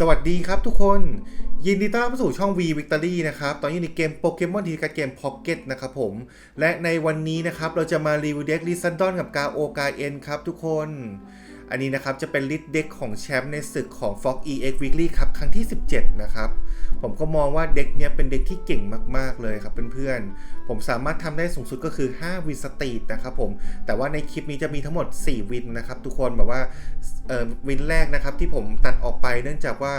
สวัสดีครับทุกคน ยินดีต้อนรับสู่ช่อง V Victory นะครับ ตอนนี้ในเกมโปเกมอนทีการเกม Pocket นะครับผม และในวันนี้นะครับ เราจะมารีวิวเด็กลิซันดอนกับกาโอกาเอ็นครับทุกคน อันนี้นะครับจะเป็นลิสต์เด็กของแชมป์ในศึกของ Fox EX Weekly ครับครั้งที่ 17 นะครับ ผมก็มองว่าเด็กเนี้ยเป็นเด็กที่เก่งมาก ๆ เลยครับเพื่อนๆ ผมสามารถทำได้สูงสุดก็คือ 5 วินสตรีทนะครับผม แต่ว่าในคลิปนี้จะมีทั้งหมด 4 วินนะครับ ทุกคนแบบว่าเอ่อวินแรกนะครับที่ผมตัดออกไปเนื่องจากว่า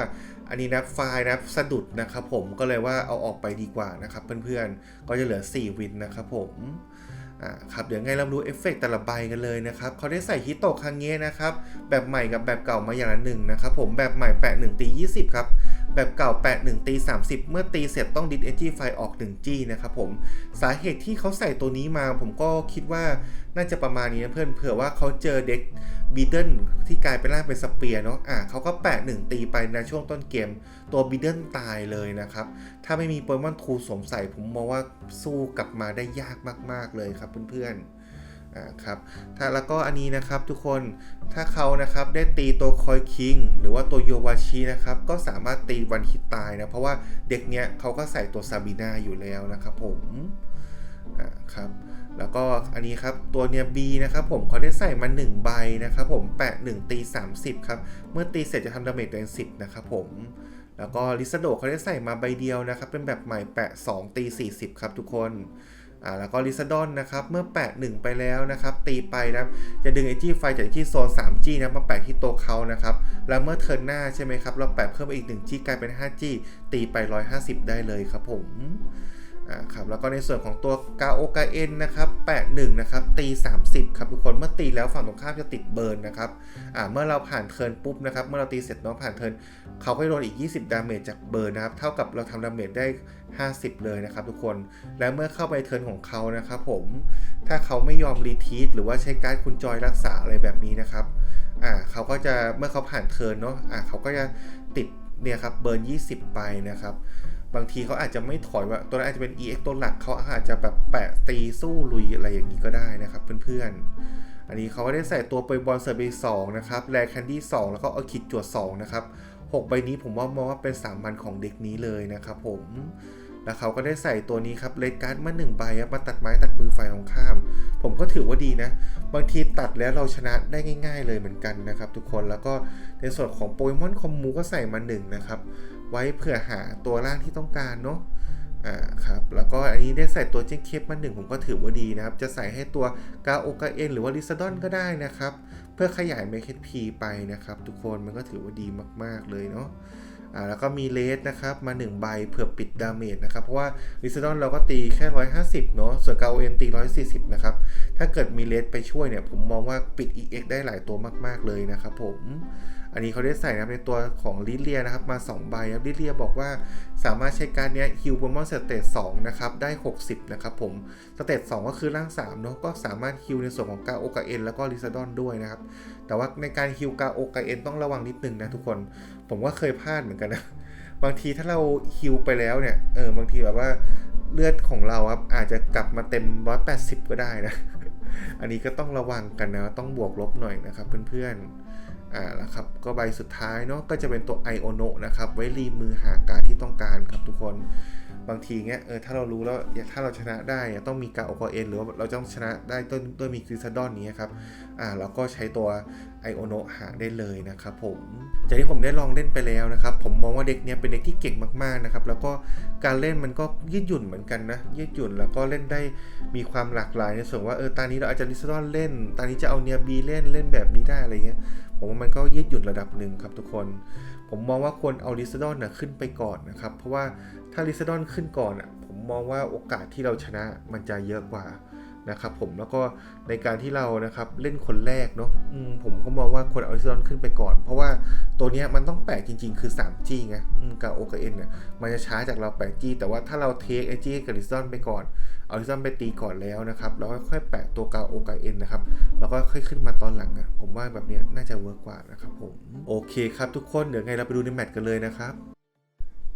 อันนี้นะไฟล์นะสะดุดนะครับผมก็เลยว่าเอาออกไปดีกว่านะครับเพื่อนๆ ก็จะเหลือ 4 วินนะครับผม อ่าครับเดี๋ยวไงเราดูเอฟเฟกต์แต่ละใบกันเลยนะครับเขาได้ใส่ฮิตโตคังเงะนะครับแบบใหม่กับแบบเก่ามาอย่างละหนึ่งนะครับผมแบบใหม่แปะ1ตี20 ครับ แบบเก่า 8 1 ตี 30 เมื่อตีเสร็จต้องดิสเอจีไฟออก1จี้นะครับผม สาเหตุที่เขาใส่ตัวนี้มาผมก็คิดว่าน่าจะประมาณนี้นะเพื่อนเผื่อว่าเขาเจอเด็กบีเดิลที่กลายเป็นร่างเป็นสเปียร์เนาะอะเขาก็แปะ1ตีไปในช่วงต้นเกม ตัวบีเดิลตายเลยนะครับ ถ้าไม่มีโปเกมอนทูสวมใส่ผมมองว่าสู้กลับมาได้ยากมาก ๆ เลยครับเพื่อนๆ ครับถ้าแล้วก็อันนี้นะครับทุกคนถ้าเขานะครับได้ตีตัวคอยคิงหรือว่าตัวโยวาชินะครับก็สามารถตีวันฮิตตายนะเพราะว่าเด็กเนี้ยเขาก็ใส่ตัวซาบีนาอยู่แล้วนะครับผมอ่าครับแล้วก็อันนี้ครับตัวเนี้ย B นะครับผมเขาได้ใส่มา1ใบนะครับผมแปะ1ตี 30ครับเมื่อตีเสร็จจะทำดาเมจตัวเอง10นะครับผมแล้วก็ลิซาโดเขาได้ใส่มาใบเดียวนะครับเป็นแบบใหม่แปะ2ตี40ครับทุกคน อ่าแล้วก็ลิซาดอนนะครับเมื่อแปะ1ไปแล้วนะครับตีไปนะครับจะดึงไอจี้ไฟจากที่โซน 3G นะมาแปะที่ตัวเขานะครับแล้วเมื่อเทิร์นหน้าใช่ไหมครับเราแปะเพิ่มไปอีก 1G กลายเป็น 5G ตีไป 150 ได้เลยครับผม อ่าครับแล้วก็ในส่วนของตัวกาโอกาเอ็นนะครับแปะ1นะครับตี 30ครับทุกคนเมื่อตีแล้วฝั่งตรงข้ามจะติดเบิร์นนะครับอ่าเมื่อเราผ่านเทิร์นปุ๊บนะครับเมื่อเราตีเสร็จน้องผ่านเทิร์นเขาก็จะโดนอีก 20 ดาเมจจากเบิร์นนะครับเท่ากับเราทำดาเมจได้ 50 เลยนะครับทุกคนแล้วเมื่อเข้าไปเทิร์นของเขานะครับผมถ้าเขาไม่ยอมรีทีทหรือว่าใช้การ์ดคุณจอยรักษาอะไรแบบนี้นะครับอ่าเขาก็จะเมื่อเขาผ่านเทิร์นเนาะอ่าเขาก็จะติดเนี่ยครับเบิร์น 20 ไปนะครับ บางทีเขาอาจจะไม่ถอยว่าตัวนั้นอาจจะเป็น EX ตัวหลักเขาอาจจะแบบแปะตีสู้ลุยอะไรอย่างนี้ก็ได้นะครับเพื่อนๆ อันนี้เขาก็ได้ใส่ตัวไปบอลเซอร์เบย์สองนะครับแรแคนดี้สองแล้วก็เอาคิดจวดสองนะครับหกใบนี้ผมว่ามองว่าเป็นสามพันของเด็กนี้เลยนะครับผม แล้วเขาก็ได้ใส่ตัวนี้ครับเลดการ์ดมาหนึ่งใบมาตัดไม้ตัดมือฝ่ายตรงข้าม ผมก็ถือว่าดีนะ บางทีตัดแล้วเราชนะได้ง่าย ๆ เลยเหมือนกันนะครับทุกคนแล้วก็ในส่วนของโปเกมอนคอมมูก็ใส่มาหนึ่งนะครับไว้เผื่อหาตัวร่างที่ต้องการเนาะอ่าครับแล้วก็อันนี้ได้ใส่ตัวเจนเคปมาหนึ่งผมก็ถือว่าดีนะครับ จะใส่ให้ตัวกาโอกาเอ็นหรือว่าลิซดอนก็ได้นะครับ เพื่อขยายเมคพีไปนะครับ ทุกคนมันก็ถือว่าดีมากๆเลยเนาะ อ่าแล้วก็มีเลสนะครับมา 1 ใบเผื่อปิดดาเมจนะครับ เพราะว่าลิซดอนเราก็ตีแค่ 150 เนาะส่วนกาโอเอ็นตี 140 นะครับ ถ้าเกิดมีเลสไปช่วยเนี่ย ผมมองว่าปิด EX ได้หลายตัวมาก ๆ เลยนะครับผม อันนี้เขาได้ใส่นะครับในตัวของลิเลียนะครับมา 2 ใบครับลิเลียบอกว่าสามารถใช้การเนี้ยฮิวโปเกมอนสเตต2นะครับได้ 60 นะครับผมสเตต2ก็คือร่าง3เนาะก็สามารถฮิวในส่วนของกาโอกาเอ็นแล้วก็ลิซาดอนด้วยนะครับ แต่ว่าในการฮิวกาโอกาเอ็นต้องระวังนิดนึงนะทุกคนผมว่าเคยพลาดเหมือนกันนะบางทีถ้าเราฮิวไปแล้วเนี่ยเออบางทีแบบว่าเลือดของเราครับอาจจะกลับมาเต็ม 180 ก็ได้นะ อันนี้ก็ต้องระวังกันนะ ต้องบวกลบหน่อยนะครับเพื่อนๆ อ่าแล้วครับก็ใบสุดท้ายเนาะก็จะเป็นตัวไอโอโนะนะครับ ไว้รีมือหาการที่ต้องการครับทุกคน บางทีเงี้ยเออถ้าเรารู้แล้วอยากถ้าเราชนะได้ต้องมีกาโอกเอ็นหรือว่าเราต้องชนะได้ต้นด้วยมีกริซาดอนนี้ครับอ่าเราก็ใช้ตัวไอโอโนหาได้เลยนะครับผมจากที่ผมได้ลองเล่นไปแล้วนะครับ ผมมองว่าเด็กเนี้ยเป็นเด็กที่เก่งมากๆนะครับ แล้วก็การเล่นมันก็ยืดหยุ่นเหมือนกันนะ ยืดหยุ่นแล้วก็เล่นได้มีความหลากหลายในส่วนว่าเออตานี้เราอาจจะลิซาดอนเล่นตานี้จะเอาเนียบีเล่นเล่นแบบนี้ได้อะไรเงี้ยผมว่ามันก็ยืดหยุ่นระดับหนึ่งครับทุกคน ผมมองว่าควรเอาลิซาดอนนะขึ้นไปก่อนนะครับ เพราะว่าาลิซดอนขึ้นก่อนอะผมมองว่าโอกาสที่เราชนะมันจะเยอะกว่านะครับผมแล้วก็ในการที่เรานะครับเล่นคนแรกเนาะมผมก็มองว่าควรเอาลิซดอนขึ้นไปก่อน เพราะว่าตัวเนี้ยมันต้องแปะจริง ๆ คือ 3G ไงอืมกับโอกาเอ็นเนี่ยมันจะช้าจากเรา 8G แต่ว่าถ้าเราเทคไอจีกับลิซดอนไปก่อนเอาลิซดอนไปตีก่อนแล้วนะครับแล้วค่อยแปะตัวกาโอกาเอ็นนะครับแล้วก็ค่อยขึ้นมาตอนหลังอะ่ะผมว่าแบบเนี้ยน่าจะเวิร์กกว่านะครับผมโอเคครับทุกคนเดี๋ยวไงเราไปดูในแมตช์กันเลยนะครับ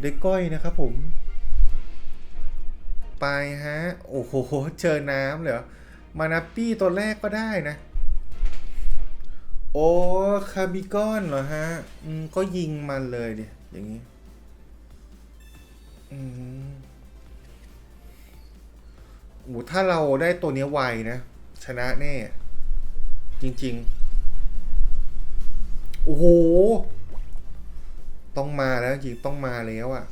เด็กก้อยนะครับผม ไปฮะ โอ้โห เจอน้ำเหรอ มานาปี้ตัวแรกก็ได้นะ โอ้คาบิกอนเหรอฮะ อืม ก็ยิงมันเลยดิอย่างนี้ อืมโอ้ถ้าเราได้ตัวนี้ไวนะ ชนะแน่ จริง ๆ โอ้โห ต้องมาแล้วจริงต้องมาแล้วอะ่ะ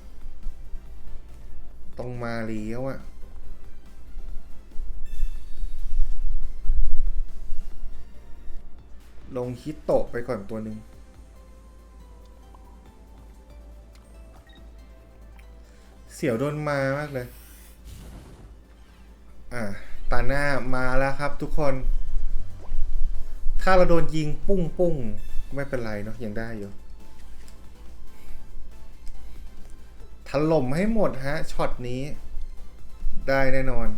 ต้องมาแล้วอะ่ะลงฮิตโตะไปก่อนตัวหนึ่งเสี่ยวโดนมามากเลย อะตาหน้ามาแล้วครับทุกคน ถ้าเราโดนยิงปุ้งปุ้งไม่เป็นไรเนาะยังได้อยู่ ถล่มให้หมดฮะช็อตนี้ ได้แน่นอน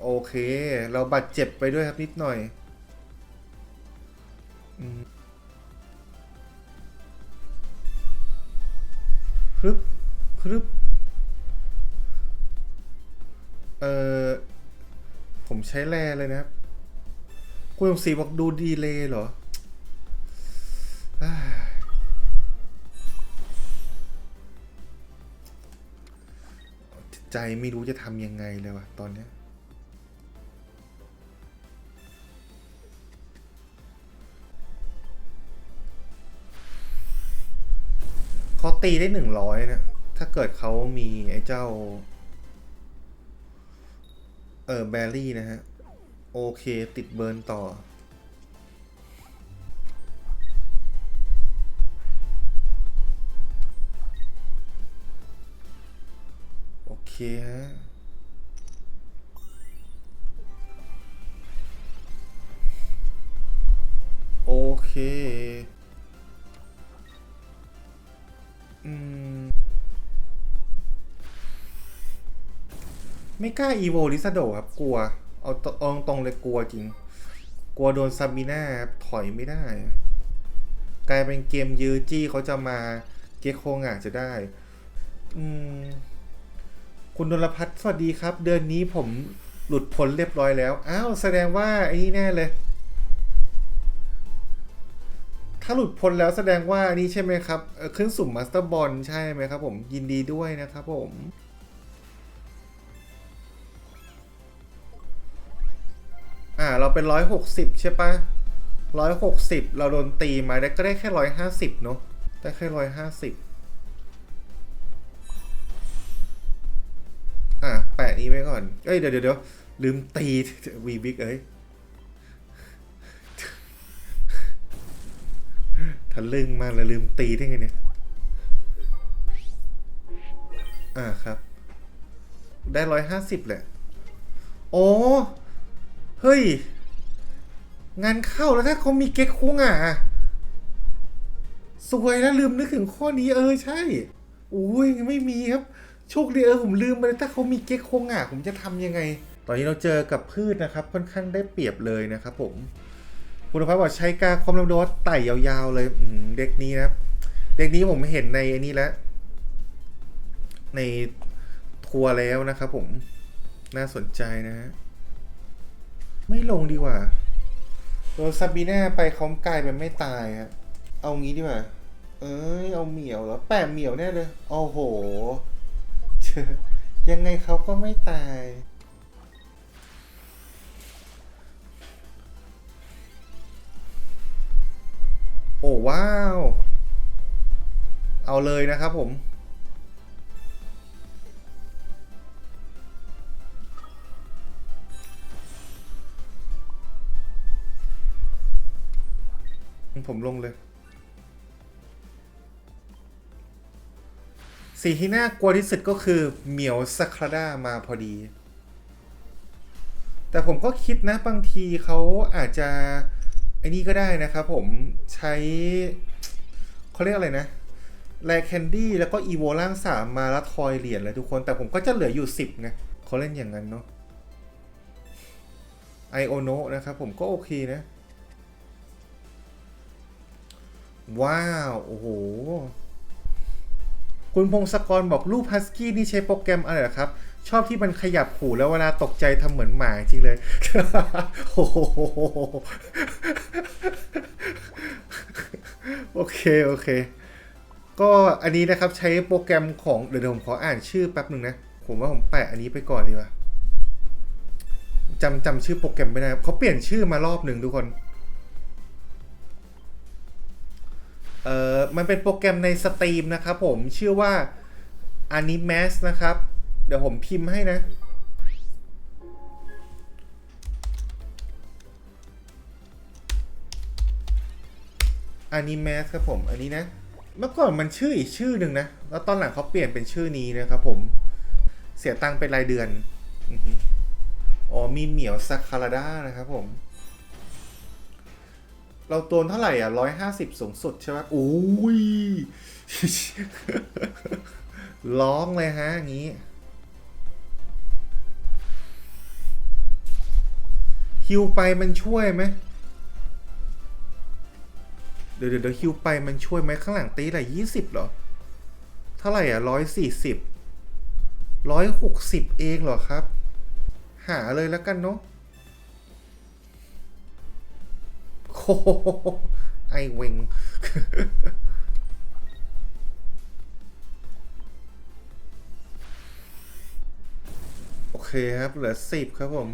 โอเค เราบาดเจ็บไปด้วยครับนิดหน่อยครึบครึบเออผมใช้แรเลยนะครับคุณสมศรีบอกดูดีเลยเหรอ ใจไม่รู้จะทำยังไงเลยวะตอนเนี้ยเขาตีได้หนึ่งร้อยนะ ถ้าเกิดเขามีไอ้เจ้า เออแบรี่นะฮะ โอเคติดเบิร์นต่อ เคฮะ โอเค อืม ไม่กล้าอีโวลิซาโดครับ กลัว เอาตเอาตรงเลยกลัวจริง กลัวโดนซาบิน่าถอยไม่ได้ กลายเป็นเกมยื้อจี้เขาจะมาเกคโคงอาจจะได้ อืม คุณนรพัฒน์สวัสดีครับ เดือนนี้ผมหลุดพ้นเรียบร้อยแล้ว อ้าว แสดงว่าไอ้นี่แน่เลย ถ้าหลุดพ้นแล้วแสดงว่านี่ใช่ไหมครับขึ้นสุ่มมาสเตอร์บอลใช่ไหมครับผมยินดีด้วยนะครับผมอ่าเราเป็นร้อยหกสิบใช่ปะร้อยหกสิบเราโดนตีมาได้ก็ได้แค่ร้อยห้าสิบเนาะได้แค่ร้อยห้าสิบ นี้ไว้ก่อน เอ้ยเดี๋ยวเดี๋ยวเดี๋ยวลืมตีวีบิ๊กเอ้ยทะลึ่งมากเลยลืมตีได้ไงเนี่ย อ่าครับ ได้ร้อยห้าสิบแหละ โอ้เฮ้ย งานเข้าแล้วถ้าเขามีเก๊กคุ้งอะ สวยแล้วลืมนึกถึงข้อนี้เออใช่ อุ้ยไม่มีครับ โชคดีเออผมลืมไปเลยถ้าเขามีเก๊กคงอะผมจะทำยังไง ตอนนี้เราเจอกับพืชนะครับ ค่อนข้างได้เปรียบเลยนะครับผมคุณภาพบอกใช้กาคอมลำโดสไต่ยาวๆเลยอืเด็กนี้นะเด็กนี้ผมเห็นในอันนี้แล้ว ในทัวร์แล้วนะครับผมน่าสนใจนะฮะไม่ลงดีกว่าโดนซาบีน่าไปเขากลายเป็นไม่ตายฮะเอางี้ดีกว่า เอ้ยเอาเหมียวเหรอแปะเหมียวแน่เลยโอ้โห ยังไงเขาก็ไม่ตาย โอ้ว้าว เอาเลยนะครับผม ผมลงเลย สิ่งที่น่ากลัวที่สุดก็คือเหมียวสัคราด้ามาพอดี แต่ผมก็คิดนะบางทีเขาอาจจะไอ้นี่ก็ได้นะครับผมใช้เขาเรียกอะไรนะแลแคนดี้แล้วก็อีโวล่างสามมาแล้วทอยเหรียญเลยทุกคน แต่ผมก็จะเหลืออยู่สิบไงเขาเล่นอย่างนั้นเนาะไอโอโนนะครับผมก็โอเคนะ ว้าว โอ้โห คุณพงศกรบอกรูปฮัสกี้นี่ใช้โปรแกรมอะไรหรอครับ ชอบที่มันขยับหูแล้วเวลาตกใจทำเหมือนหมาจริงเลย โอ้โหโอเค โอเค ก็อันนี้นะครับใช้โปรแกรมของเดี๋ยวผมขออ่านชื่อแป๊บหนึ่งนะ ผมว่าผมแปะอันนี้ไปก่อนดีกว่าจำจำชื่อโปรแกรมไม่ได้เขาเปลี่ยนชื่อมารอบหนึ่งทุกคน เอ่อมันเป็นโปรแกรมในสตรีมนะครับผมชื่อว่า Animas นะครับ เดี๋ยวผมพิมพ์ให้นะ Animas ครับผมอันนี้นะ เมื่อก่อนมันชื่ออีกชื่อหนึ่งนะ แล้วตอนหลังเขาเปลี่ยนเป็นชื่อนี้นะครับผมเสียตังค์เป็นรายเดือนอ๋อมีเหมียวซาคาราด้านะครับผม เราตัวเท่าไหร่อะร้อยห้าสิบสูงสุดใช่ไหมโอ้ยร้องเลยฮะอย่างนี้ฮิวไปมันช่วยไหมเดี๋ยวเดี๋ยวเดี๋ยวฮิวไปมันช่วยไหมข้างหลังตีอะไรยี่สิบเหรอ เท่าไหร่อะร้อยสี่สิบร้อยหกสิบเองเหรอครับ หาเลยแล้วกันเนาะ ไอเวงโอเคครับ เหลือสิบครับผม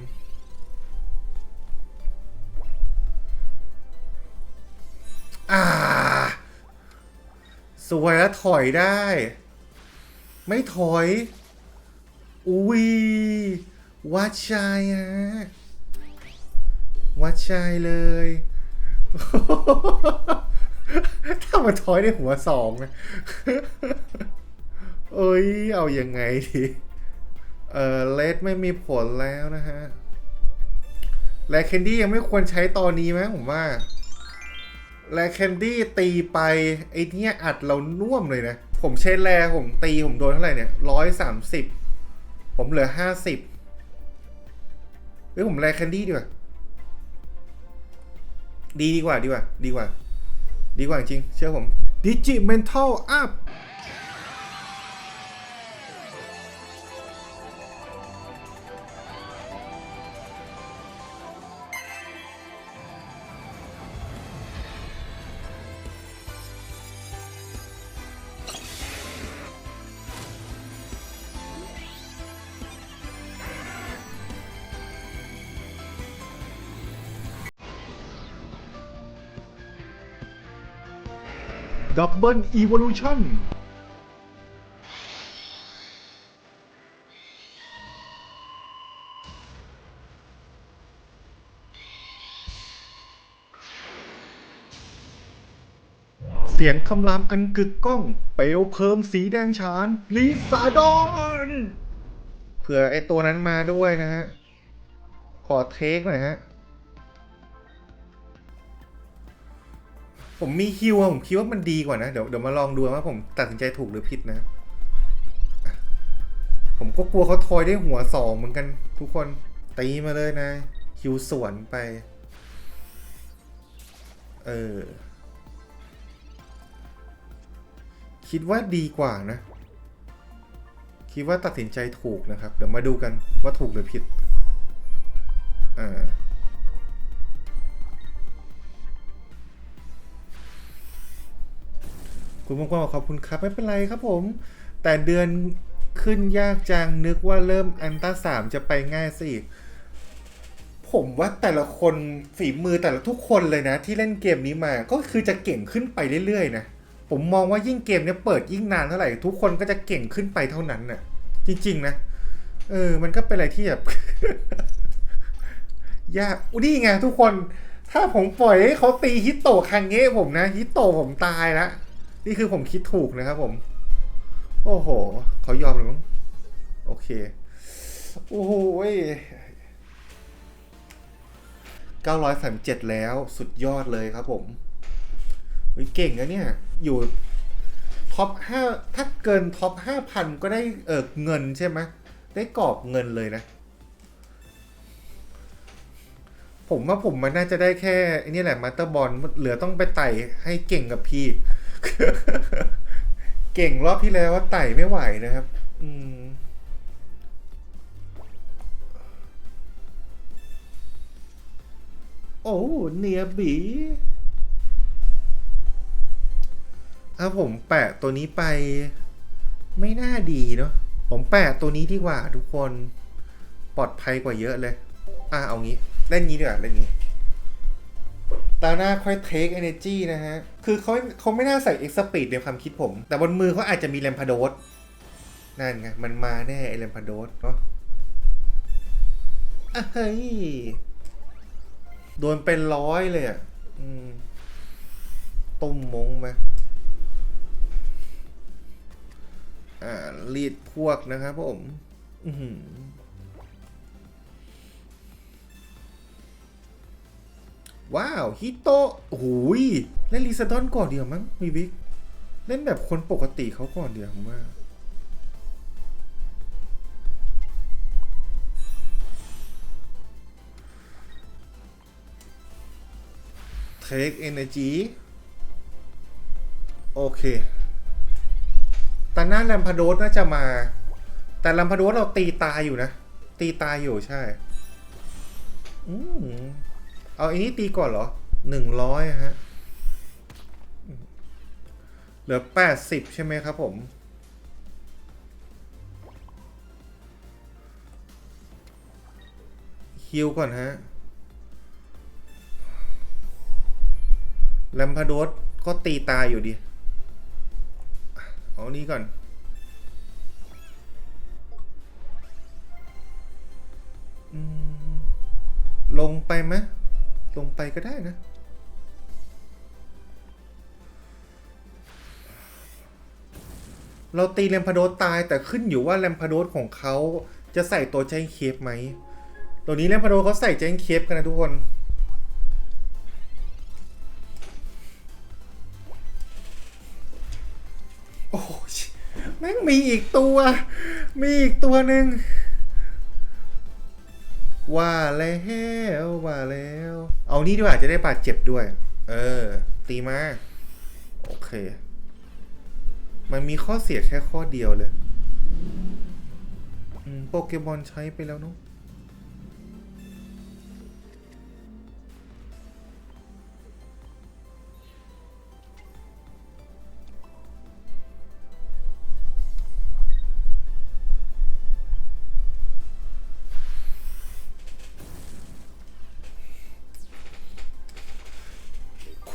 อ่า สวยแล้วถอยได้ ไม่ถอย อุ้ยวัดใจฮะวัดใจเลย ถ้ามันถอยในหัวสองนะเอ้ย เอาอยัางไงดี เออเลดไม่มีผลแล้วนะฮะ แลเคนดี้ยังไม่ควรใช้ตอนนี้ไหมผมว่า แลเคนดี้ตีไป ไอ้เนี่ยอัดเราน่วมเลยนะ ผมใช้แลผมตีผมโดนเท่าไหร่เนี่ยร้อยสามสิบ ผมเหลือห้าสิบเฮ้ยผมแลเคนดี้ดีกว่า ดีดีกว่าดีกว่า ดีกว่า ดีกว่าจริง เชื่อผมดิจิ ดับเบิลอีวอลูชั่นเสียงคำรามอันกึกก้อง เปลวเพลิงสีแดงฉานลิซาดอนเผื่อไอตัวนั้นมาด้วยนะฮะ ขอเทคหน่อยฮะ ผมมีฮิวอะผมคิดว่ามันดีกว่านะ เดี๋ยวเดี๋ยวมาลองดูว่าผมตัดสินใจถูกหรือผิดนะ ผมก็กลัวเขาทอยได้หัวสองเหมือนกันทุกคน ตีมาเลยนะฮิวสวนไป เออ คิดว่าดีกว่านะ คิดว่าตัดสินใจถูกนะครับ เดี๋ยวมาดูกันว่าถูกหรือผิด อ่า คุณมงคลบอกขอบคุณครับไม่เป็นไรครับผม แต่เดือนขึ้นยากจังนึกว่าเริ่มอันต้าสามจะไปง่ายสิอีก ผมว่าแต่ละคนฝีมือแต่ละทุกคนเลยนะ ที่เล่นเกมนี้มาก็คือจะเก่งขึ้นไปเรื่อยๆนะผมมองว่ายิ่งเกมเนี้ยเปิดยิ่งนานเท่าไหร่ทุกคนก็จะเก่งขึ้นไปเท่านั้นน่ะ จริง ๆ นะเออ มันก็เป็นอะไรที่แบบยากอุนี่ไงทุกคน ถ้าผมปล่อยให้เขาตีฮิตโตะคังเง่ผมนะ ฮิตโตะผมตายละ นี่คือผมคิดถูกนะครับผม โอ้โห เขายอมเลยมั้งโอเค โอ้โหเว้ย937แล้วสุดยอดเลยครับผมเฮ้ยเก่งนะเนี่ย อยู่ท็อปห้าถ้าเกินท็อปห้าพันก็ได้เออเงินใช่ไหมได้กรอบเงินเลยนะ ผมว่าผมมันน่าจะได้แค่นี่แหละมาสเตอร์บอลเหลือต้องไปไต่ให้เก่งกับพี่ เก่งรอบที่แล้วว่าไต่ไม่ไหวนะครับ อืมโอ้เนียบีถ้าผมแปะตัวนี้ไป ไม่น่าดีเนาะผมแปะตัวนี้ดีกว่าทุกคน ปลอดภัยกว่าเยอะเลย อะเอางี้ เล่นงี้ดีกว่าเล่นงี้ ตาหน้าค่อย take energy นะฮะ คือเขาเขาไม่น่าใส่ X speed ในความคิดผม แต่บนมือเขาอาจจะมีแรมพาโดสนั่นไง มันมาแน่ไอแรมพาโดสเนาะอะเฮ้ย โดนเป็นร้อยเลยอะอืมต้มมงมอ่ารีดพวกนะครับผม อื ว้าว ฮิโตะโอ้ยเล่นลิซาดอนก่อนเดียวมั้งมีวิก เล่นแบบคนปกติเขาก่อนเดียวผมว่า Take energy โอเคตาหน้าแรมพาโดสน่าจะมา แต่แรมพาโดสเราตีตายอยู่นะ ตีตายอยู่ใช่ อืม เอาอันนี้ตีก่อนเหรอหนึ่งร้อยฮะ เหลือแปดสิบใช่ไหมครับผม ฮิวก่อนฮะแลมพาโดสก็ตีตายอยู่ดี เอานี้ก่อนลงไปไหม ลงไปก็ได้นะ เราตีแรมพาโดสตายแต่ขึ้นอยู่ว่าแรมพาโดสของเขาจะใส่ตัวแจ้งเคปไหม ตัวนี้แรมพาโดสเขาใส่แจ้งเคปกันนะทุกคนโอ้ยแม่งมีอีกตัว มีอีกตัวหนึ่งว่าแล้ว ว่าแล้ว เอานี่ดีกว่าจะได้บาดเจ็บด้วย เออ ตีมา โอเค มันมีข้อเสียแค่ข้อเดียวเลยโปเกมอนใช้ไปแล้วเนาะ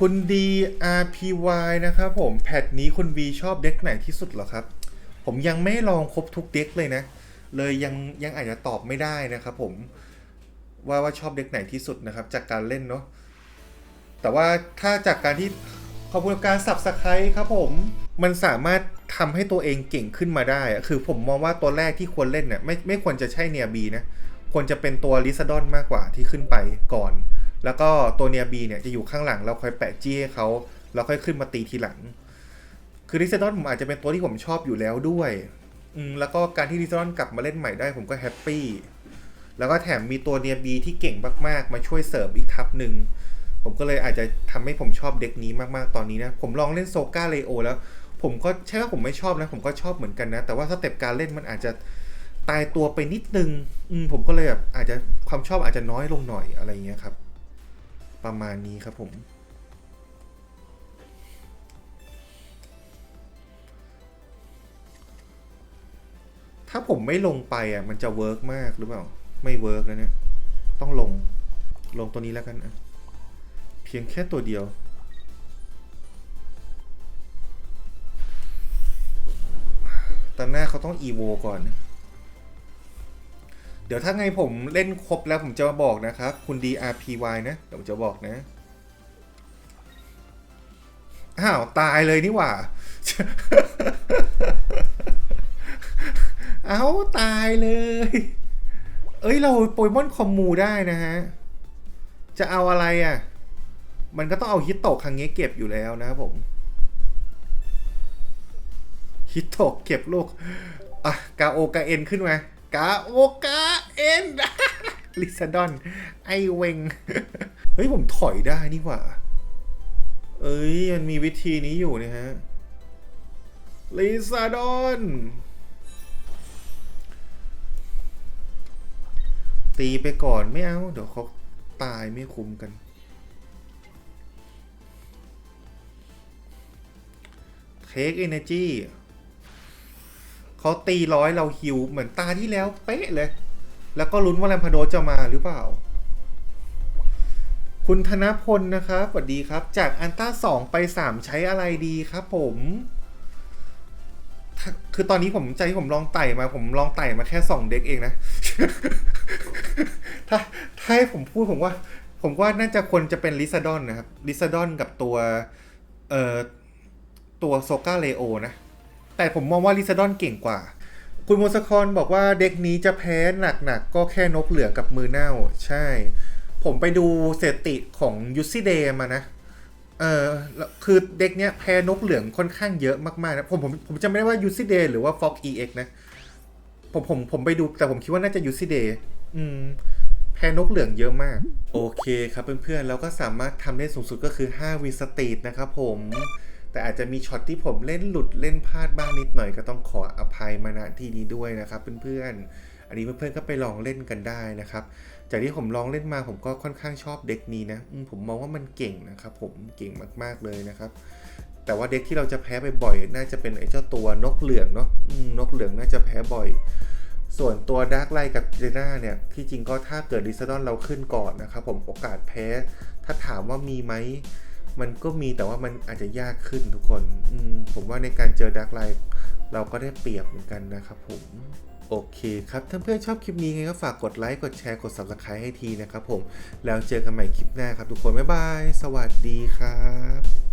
คุณ DRPY นะครับผม แพทนี้คุณ V ชอบเด็กไหนที่สุดเหรอครับ ผมยังไม่ลองครบทุกเด็กเลยนะ เลยยังยังอาจจะตอบไม่ได้นะครับผมว่าว่าชอบเด็กไหนที่สุดนะครับ จากการเล่นเนาะแต่ว่าถ้าจากการที่ขอบคุณการสับสไครครับผมมันสามารถทำให้ตัวเองเก่งขึ้นมาได้คือผมมองว่าตัวแรกที่ควรเล่นเนี่ยไม่ไม่ควรจะใช่เนียบีนะควรจะเป็นตัวลิซาดอนมากกว่าที่ขึ้นไปก่อน แล้วก็ตัวเนียบีเนี่ยจะอยู่ข้างหลังเราคอยแปะจี้ให้เขาแล้วค่อยขึ้นมาตีทีหลัง คือลิซดอนผมอาจจะเป็นตัวที่ผมชอบอยู่แล้วด้วยอืมแล้วก็การที่ลิซดอนกลับมาเล่นใหม่ได้ผมก็แฮปปี้แล้วก็แถมมีตัวเนียบีที่เก่งมากๆ มาช่วยเสริมอีกทัพหนึ่งผมก็เลยอาจจะทำให้ผมชอบเด็กนี้มากๆตอนนี้นะ ผมลองเล่นโซกาเลโอแล้ว ผมก็ใช่ว่าผมไม่ชอบนะ ผมก็ชอบเหมือนกันนะ แต่ว่าสเต็ปการเล่นมันอาจจะตายตัวไปนิดนึง อืมผมก็เลยแบบอาจจะความชอบอาจจะน้อยลงหน่อยอะไรเงี้ยครับ ประมาณนี้ครับผม ถ้าผมไม่ลงไปอะ มันจะเวิร์กมากหรือเปล่า ไม่เวิร์กนะเนี่ย ต้องลง ลงตัวนี้แล้วกันอะ เพียงแค่ตัวเดียวตอนหน้าเขาต้องอีโวก่อน เดี๋ยวถ้าไงผมเล่นครบแล้วผมจะมาบอกนะครับ คุณ DRPY นะ เดี๋ยวผมจะบอกนะ อ้าว ตายเลยนี่หว่า เอ้าตายเลย เอ้ย เราโปเกมอนคอมมูได้นะฮะ จะเอาอะไรอะ มันก็ต้องเอาฮิตโตะครั้งนี้เก็บอยู่แล้วนะครับผม ฮิตโตะเก็บลูก อะ กาโอกาเอ็นขึ้นมา กาโอกาเอ็นลิซาดอน ไอเวง เฮ้ย ผมถอยได้นี่หว่า เอ้ย มันมีวิธีนี้อยู่นะฮะ ลิซาดอน ตีไปก่อนไม่เอา เดี๋ยวเขาตายไม่คุ้มกัน เทคเอเนจี เขาตีร้อยเราฮิวเหมือนตาที่แล้วเป๊ะเลย แล้วก็ลุ้นว่าแรมพาโดจะมาหรือเปล่า คุณธนพลนะครับสวัสดีครับ จากอันต้าสองไปสามใช้อะไรดีครับผมคือตอนนี้ผมใจที่ผมลองไต่มา ผมลองไต่มาแค่สองเด็กเองนะ ถ้าถ้าให้ผมพูดผมว่า ผมว่าน่าจะควรจะเป็นลิซาดอนนะครับลิซาดอนกับตัว เอ่อ ตัวโซกาเลโอนะ แต่ผมมองว่าลิซาดอนเก่งกว่า คุณโมสคอนบอกว่าเด็กนี้จะแพ้หนักๆก็แค่นกเหลืองกับมือเน่า ใช่ ผมไปดูเสถิติของยูซิเดมานะ เออคือเด็กเนี้ยแพ้นกเหลืองค่อนข้างเยอะมากๆนะ ผมผมผมจะไม่ได้ว่ายูซิเดหรือว่าฟ็อกเอ็กนะ ผมผมผมไปดูแต่ผมคิดว่าน่าจะยูซิเดอืมแพ้นกเหลืองเยอะมาก โอเคครับเพื่อนๆเราก็สามารถทำได้สูงสุดก็คือ 5 วีสตรีทนะครับผม แต่อาจจะมีช็อตที่ผมเล่นหลุดเล่นพลาดบ้างนิดหน่อยก็ต้องขออภัยมาณที่นี้ด้วยนะครับเพื่อนๆ อันนี้เพื่อนๆก็ไปลองเล่นกันได้นะครับ จากที่ผมลองเล่นมาผมก็ค่อนข้างชอบเด็กนี้นะมผมมองว่ามันเก่งนะครับ ผมเก่งมากๆเลยนะครับ แต่ว่าเด็กที่เราจะแพ้ไปบ่อยน่าจะเป็นไอ้เจ้าตัวนกเหลืองเนาะนกเหลืองน่าจะแพ้บ่อยส่วนตัวดาร์กไลกับเจน่าเนี่ยที่จริงก็ถ้าเกิดดิซ d ดอนเราขึ้นก่อนนะครับผมโอกาสแพ้ ถ้าถามว่ามีไหม มันก็มีแต่ว่ามันอาจจะยากขึ้นทุกคนมผมว่าในการเจอดาร์กไลเราก็ได้เปรียบเหมือนกันนะครับผมโอเคครับ ถ้าเพื่อนชอบคลิปนี้ไงก็ฝากกดไลค์ กดแชร์ กด subscribe ให้ทีนะครับผม แล้วเจอกันใหม่คลิปหน้าครับทุกคน บ๊ายบาย สวัสดีครับ